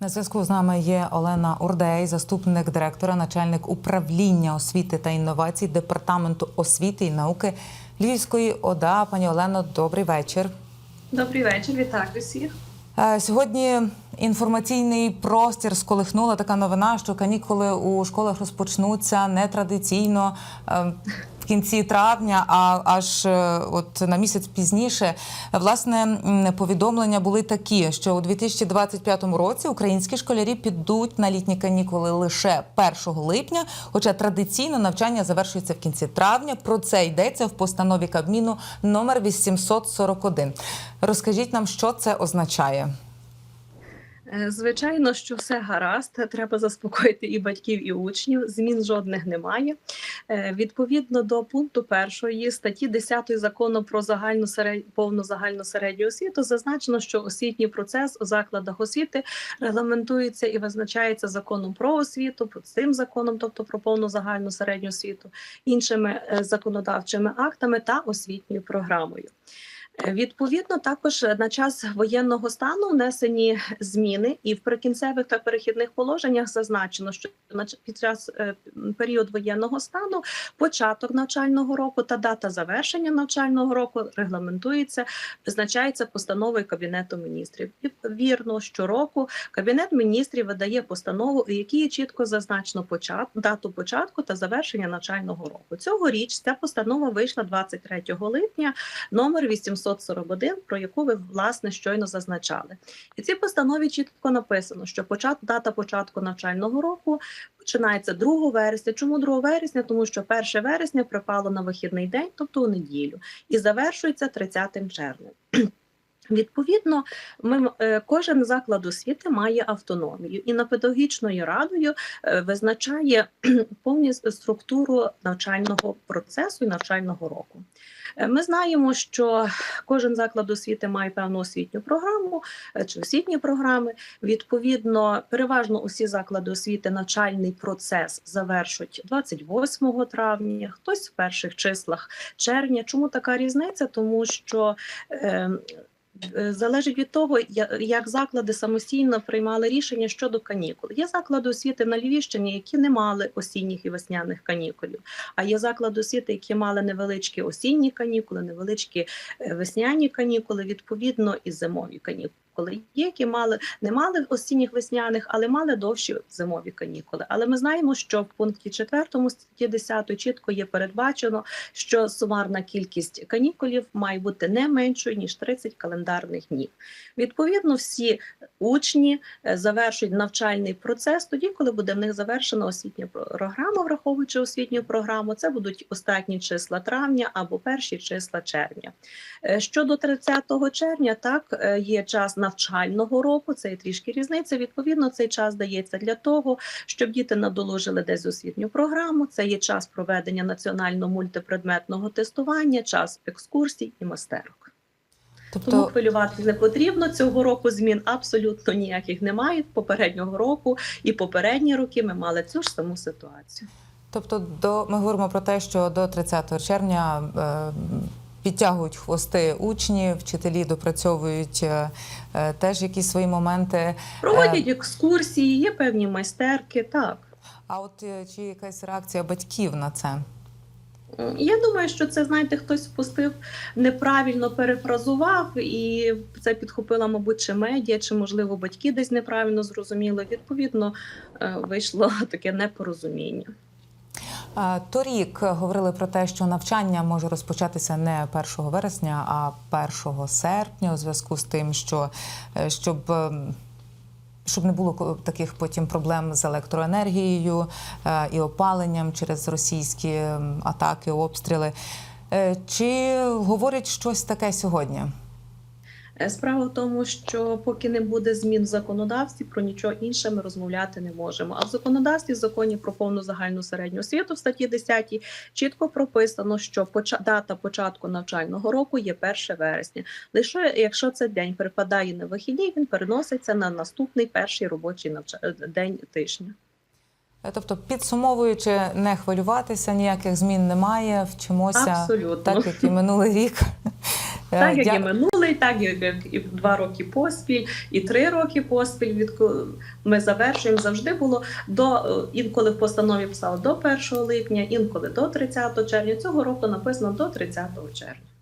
На зв'язку з нами є Олена Ордей, заступник директора, начальник управління освіти та інновацій департаменту освіти і науки Львівської ОДА. Пані Олено, добрий вечір. Добрий вечір, вітаю всіх. Е, Сьогодні інформаційний простір сколихнула така новина, що канікули у школах розпочнуться нетрадиційно е, кінці травня, а аж е, от на місяць пізніше. Власне, повідомлення були такі, що у 2025 році українські школярі підуть на літні канікули лише 1 липня, хоча традиційно навчання завершується в кінці травня. Про це йдеться в постанові Кабміну номер 841. Розкажіть нам, що це означає. Е, Звичайно, що все гаразд. Треба заспокоїти і батьків, і учнів. Змін жодних немає. Е, Відповідно до пункту першої статті 10 закону про загальну серед... повну загальну середню освіту зазначено, що освітній процес у закладах освіти регламентується і визначається законом про освіту, цим законом, тобто про повну загальну середню освіту, іншими е, законодавчими актами та освітньою програмою. Відповідно, також на час воєнного стану внесені зміни, і в прикінцевих та перехідних положеннях зазначено, що під час е, період воєнного стану початок навчального року та дата завершення навчального року регламентується, визначається постановою кабінету міністрів. І вірно, щороку кабінет міністрів видає постанову, у якій чітко зазначено почат, дату початку та завершення навчального року. Цьогоріч ця постанова вийшла 23 липня номер 841, про яку ви власне щойно зазначали. І в цій постанові чітко написано, що почат, дата початку навчального року починається 2 вересня. Чому 2 вересня? Тому що 1 вересня припало на вихідний день, тобто у неділю, і завершується 30 червня. Відповідно, ми е, кожен заклад освіти має автономію, і на педагогічною радою е, визначає повністю структуру навчального процесу і навчального року. Е, Ми знаємо, що кожен заклад освіти має певну освітню програму чи освітні програми. Відповідно, переважно усі заклади освіти навчальний процес завершують 28 травня, хтось в перших числах червня. Чому така різниця? Тому що е, Е, залежить від того, як заклади самостійно приймали рішення щодо канікул. Є заклади освіти на Львівщині, які не мали осінніх і весняних канікулів. А є заклади освіти, які мали невеличкі осінні канікули, невеличкі е, весняні канікули, відповідно і зимові канікули. Є, які мали не мали осінніх весняних, але мали довші зимові канікули. Але ми знаємо, що в пункті 4 статті 10 чітко є передбачено, що сумарна кількість канікулів має бути не меншою ніж 30 календарних днів. Відповідно, всі учні е, завершують навчальний процес тоді, коли буде в них завершена освітня програма, враховуючи освітню програму. Це будуть останні числа травня або перші числа червня. Е, Щодо 30 червня, так е, є час навчального року. Це є трішки різниця. Відповідно, цей час дається для того, щоб діти надолужили десь освітню програму. Це є час проведення національно-мультипредметного тестування, час екскурсій і мастерок. Тому Тобто, хвилювати не потрібно. Цього року змін абсолютно ніяких немає. Попереднього року і попередні роки ми мали цю ж саму ситуацію. тобто до ми говоримо про те, що до 30 червня е, підтягують хвости учні, вчителі допрацьовують е, е, теж якісь свої моменти. Проводять екскурсії, є певні майстерки. Так А от е, чи якась реакція батьків на це? Я думаю, що це знаєте, хтось впустив неправильно перефразував, і це підхопила, мабуть, чи медіа, чи можливо батьки десь неправильно зрозуміли. Відповідно, е, вийшло таке непорозуміння. Е, Торік говорили про те, що навчання може розпочатися не 1 вересня, а 1 серпня, у зв'язку з тим, що е, щоб. ем, Щоб не було таких потім проблем з електроенергією е, і опаленням через російські атаки, обстріли. Е, Чи говорять щось таке сьогодні? Е, Справа в тому, що поки не буде змін в законодавстві, про нічого інше ми розмовляти не можемо. А в законодавстві, в законі про повну загальну середню освіту в статті 10 чітко прописано, що дата початку навчального року є 1 вересня. Лише якщо цей день припадає на вихідні, він переноситься на наступний перший робочий навча... е, день тижня. Е, Тобто, підсумовуючи, не хвилюватися, ніяких змін немає, вчимося Абсолютно. так, як і минулий рік. Так як дя- і минулий і так як і два роки поспіль, і три роки поспіль. Від ми завершуємо завжди було до е, інколи в постанові писали до 1 липня, інколи до 30 червня. Цього року написано до 30 червня.